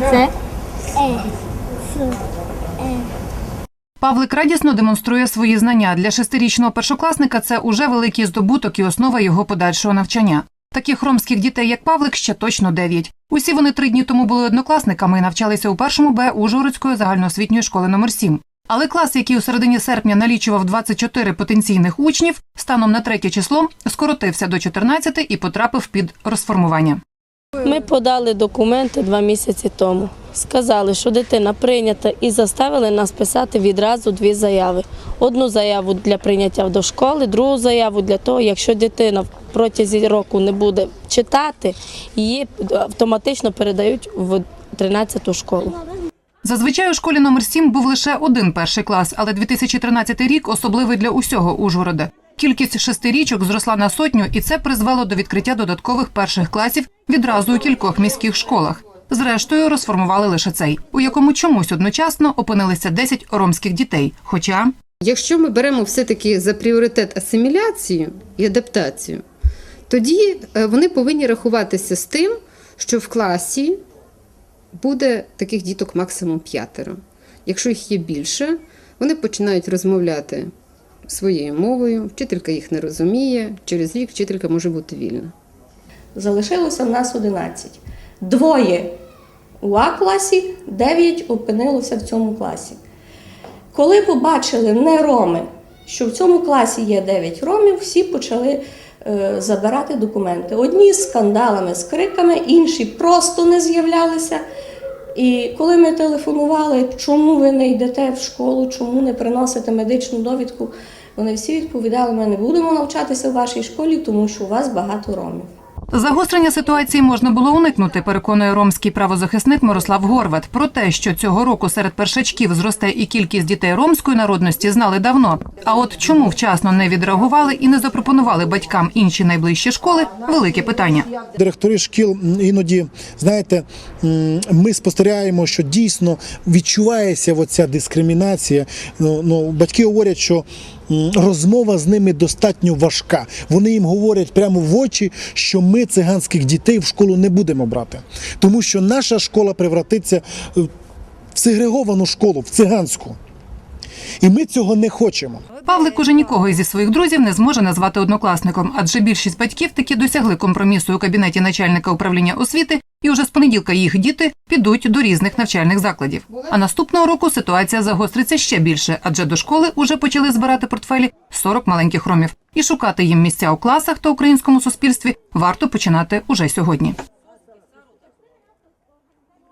Це Е. С. Е. Павлик радісно демонструє свої знання. Для шестирічного першокласника це уже великий здобуток і основа його подальшого навчання. Таких ромських дітей, як Павлик, ще точно дев'ять. Усі вони три дні тому були однокласниками і навчалися у першому Б Ужгородської загальноосвітньої школи номер 7. Але клас, який у середині серпня налічував 24 потенційних учнів, станом на третє число скоротився до 14 і потрапив під розформування. Ми подали документи два місяці тому. Сказали, що дитина прийнята і заставили нас писати відразу дві заяви. Одну заяву для прийняття до школи, другу заяву для того, якщо дитина протягом року не буде читати, її автоматично передають в 13-ту школу. Зазвичай у школі номер 7 був лише один перший клас, але 2013 рік особливий для усього Ужгорода. Кількість шестирічок зросла на сотню, і це призвело до відкриття додаткових перших класів відразу у кількох міських школах. Зрештою, розформували лише цей, у якому чомусь одночасно опинилися 10 ромських дітей. Хоча Якщо ми беремо все-таки за пріоритет асиміляцію і адаптацію, тоді е, вони повинні рахуватися з тим, що в класі буде таких діток максимум п'ятеро. Якщо їх є більше, вони починають розмовляти своєю мовою, вчителька їх не розуміє, через рік вчителька може бути вільна. Залишилося в нас 11. Двоє у А класі, 9 опинилося в цьому класі. Коли побачили не роми, що в цьому класі є 9 ромів, всі почали е, забирати документи. Одні з скандалами, з криками, інші просто не з'являлися. І коли ми телефонували, чому ви не йдете в школу, чому не приносите медичну довідку, вони всі відповідали: ми не будемо навчатися в вашій школі, тому що у вас багато ромів. загострення ситуації можна було уникнути, переконує ромський правозахисник Мирослав Горват. Про те, що цього року серед першачків зросте і кількість дітей ромської народності, знали давно. А от чому вчасно не відреагували і не запропонували батькам інші найближчі школи велике питання. Директори шкіл іноді, знаєте, ми спостерігаємо, що дійсно відчувається оця дискримінація. Ну, ну, батьки говорять, що розмова з ними достатньо важка. Вони їм говорять прямо в очі, що ми циганських дітей в школу не будемо брати, тому що наша школа превратиться е, в сегреговану школу, в циганську. І ми цього не хочемо. Павлик уже нікого із зі своїх друзів не зможе назвати однокласником, адже більшість батьків таки досягли компромісу у кабінеті начальника управління освіти, і уже з понеділка їх діти підуть до різних навчальних закладів. А наступного року ситуація загостриться ще більше, адже до школи уже почали збирати портфелі 40 маленьких ромів. І шукати їм місця у класах та українському суспільстві варто починати уже сьогодні.